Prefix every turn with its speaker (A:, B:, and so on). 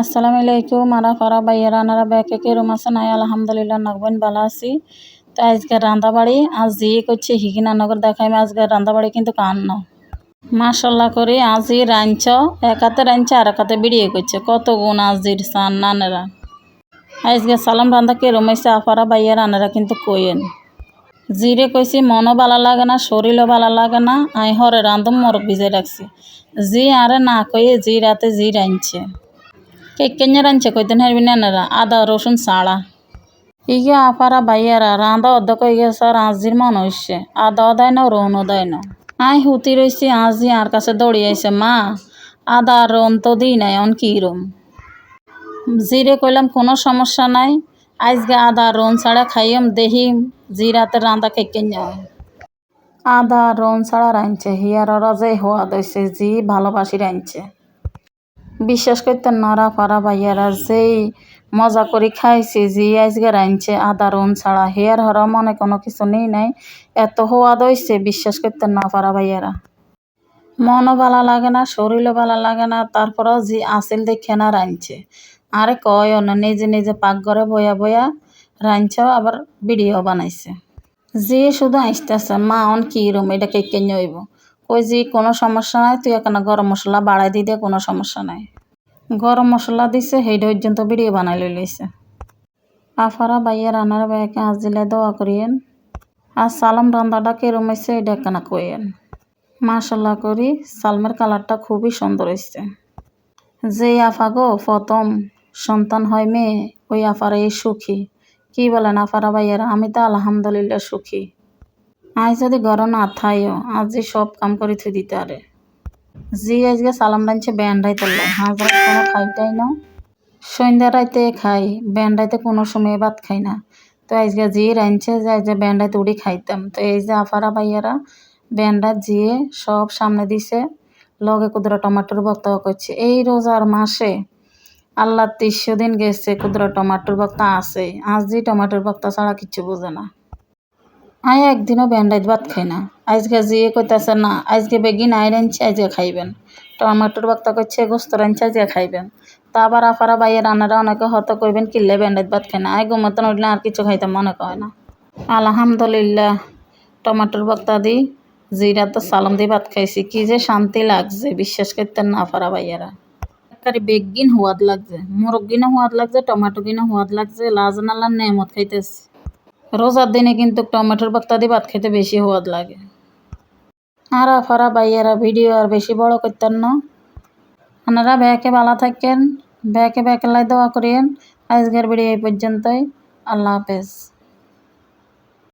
A: আসসালামু আলাইকুম, আরা ফারা বাইয়ারা আনারা ব্যাকে কে আছে, নাই, আলহামদুলিল্লাহ নাকবেন ভালো আছি। তো আজকে রান্দাবাড়ি, আজ দিয়ে করছে হিগিনা নগর দেখাই আজকে রান্দাবাড়ি কিন্তু কান্ন। মাসাল্লাহ করে, আজি রাঞ্চ এক হাতে রাঞ্চ আর এক হাতে বিড়িয়ে করছে। কত গুণ আজির সান নানেরা। আজকে সালাম রান্দা কে রুম আফারা বাইয়ারা আনারা কিন্তু কইয়েন। জিরে কইছি, মনও ভালো লাগে না, শরীরও ভালো লাগে না, আই হরে রান্ধম মরক ভিজে রাখছি। জি আরে না কইয়ে, জি রাতে জি রাঁধছে। রাঁধছে কইতেন হারবি নানারা আদা রসুন ছাড়া ইগে আপারা বাইয়ারা রাঁধা অর্ধেক হয়ে গেছে আর আজির মন হইছে আদাও দেয় না রৌনও দেয় না আই হুতি রইছি আজি আর কাছে দৌড়িয়েছে মা আদা আর রন তো দিই নাই অন কি রম জিরে কইলাম কোনো সমস্যা নাই আজকে আদা রন ছাড়া খাইম দেহিম জিরাতে রাঁধা কেকেnya আদা রন ছাড়া রাঁধছে হিয়ার যে হওয়া দইছে জি ভালোবাসি রাঁধছে বিশ্বাস করতেন নরা পারা ভাইয়ারা যেই মজা করে খাইছে যে আজকে রাঁধছে আদা, রন ছাড়া হেয়ার হরা মনে কোনো কিছু নেই নাই। এত হওয়াদ হয়েছে বিশ্বাস করতেন না পারা ভাইয়ারা। মনও ভালো লাগে না, শরীরও ভালো লাগে না, তারপরেও জি আসিল দেখে না রাঁধছে। আরে কয় না, নিজে নিজে পাকঘরে বয়া বয়া রাঁধছেও আবার ভিডিও বানাইছে। যে শুধু আসতেছে মা অন কি রুম, এটা কে কেন হইব? কই যে কোনো সমস্যা নাই, তুই এখানে গরম মশলা বাড়াই দি দে, কোনো সমস্যা নাই। গরম মশলা দিছে, সেইটা পর্যন্ত ভিডিও বানাই লই লইছে। আফারা বাইয়া রান্নার বাইকে আজ দিলে দোয়া করিয়েন। আর সালাম রান্নাটা কেরম হয়েছে এটা এখানে কইয়েন। মাশাল্লাহ করি, সালমের কালারটা খুবই সুন্দর হয়েছে যে আফা গো, প্রথম সন্তান হয় মেয়ে, ওই আফার এই সুখী। কি বলেন আফারা ভাইয়ারা? আমি তো আলহামদুলিল্লাহ সুখী। আজ যদি ঘর না থাইও, আজ সব কাম করে থুই দিতে আরে। জি, আজকে সালাম রাঁধছে ব্যান্ডাই তোলে হাজরা কোনো খাইটাই না সন্ধ্যা রাইতে খাই ব্যান্ডাইতে কোনো সময় ভাত খাই না। তো আজকে জি রাঁধছে যে আজ ব্যান্ডাইতে উড়ি খাইতাম। তো এই যে আফারা ভাইয়ারা ব্যান্ডা জিয়ে সব সামনে দিছে, লগে কুদরা টমাটোর ভক্ত করছে, এই রোজার মাসে আল্লাহ তিরিশশো দিন গেছে, কুদরা টমাটোর ভক্তা আছে। আজ যে টমাটোর ভক্তা ছাড়া কিচ্ছু বোঝে না। আই একদিনও ব্যান্ডাইজ ভাত খাই না। আজকে জিয়ে কইতাছে না, আজকে বেগিন আই রাঁধছে আজকে খাইবেন। টমাটোর ভক্তা করছে গোস্ত রাঁধছে আজকে খাইবেন। তা আবার আফারা বাইয়ে রান্নারা অনেকে হত কইবেন কিনলে ব্যান্ডাইজ ভাত খাই না। আয় ঘুমতন উঠলে আর কিছু খাইতে মনে কয় না। আলহামদুলিল্লাহ, টমাটোর ভক্তা দি জিরা তো সালাম দিয়ে ভাত খাইছি। কি যে শান্তি লাগছে, বিশ্বাস করতেন না আফারা ভাইয়ারা। একারে বেগিন হুয়াদ লাগছে মোরগ হুয়াদ লাগছে টমাটো গিনা হুয়াদ লাগছে লাজনাল্লার নেমত খাইতেছে। রোজার দিনে কিন্তু টমেটোর পাত্তা দিয়ে ভাত খেতে বেশি হওয়াদ লাগে। আর আফারা বাইয়েরা ভিডিও আর বেশি বড় করতেন না। আপনারা ব্যাকে ভালো থাকেন, ব্যাকে ব্যাকে লাই দোয়া করিয়েন আজকের ভিডিও এই পর্যন্তই। আল্লাহ হাফেজ।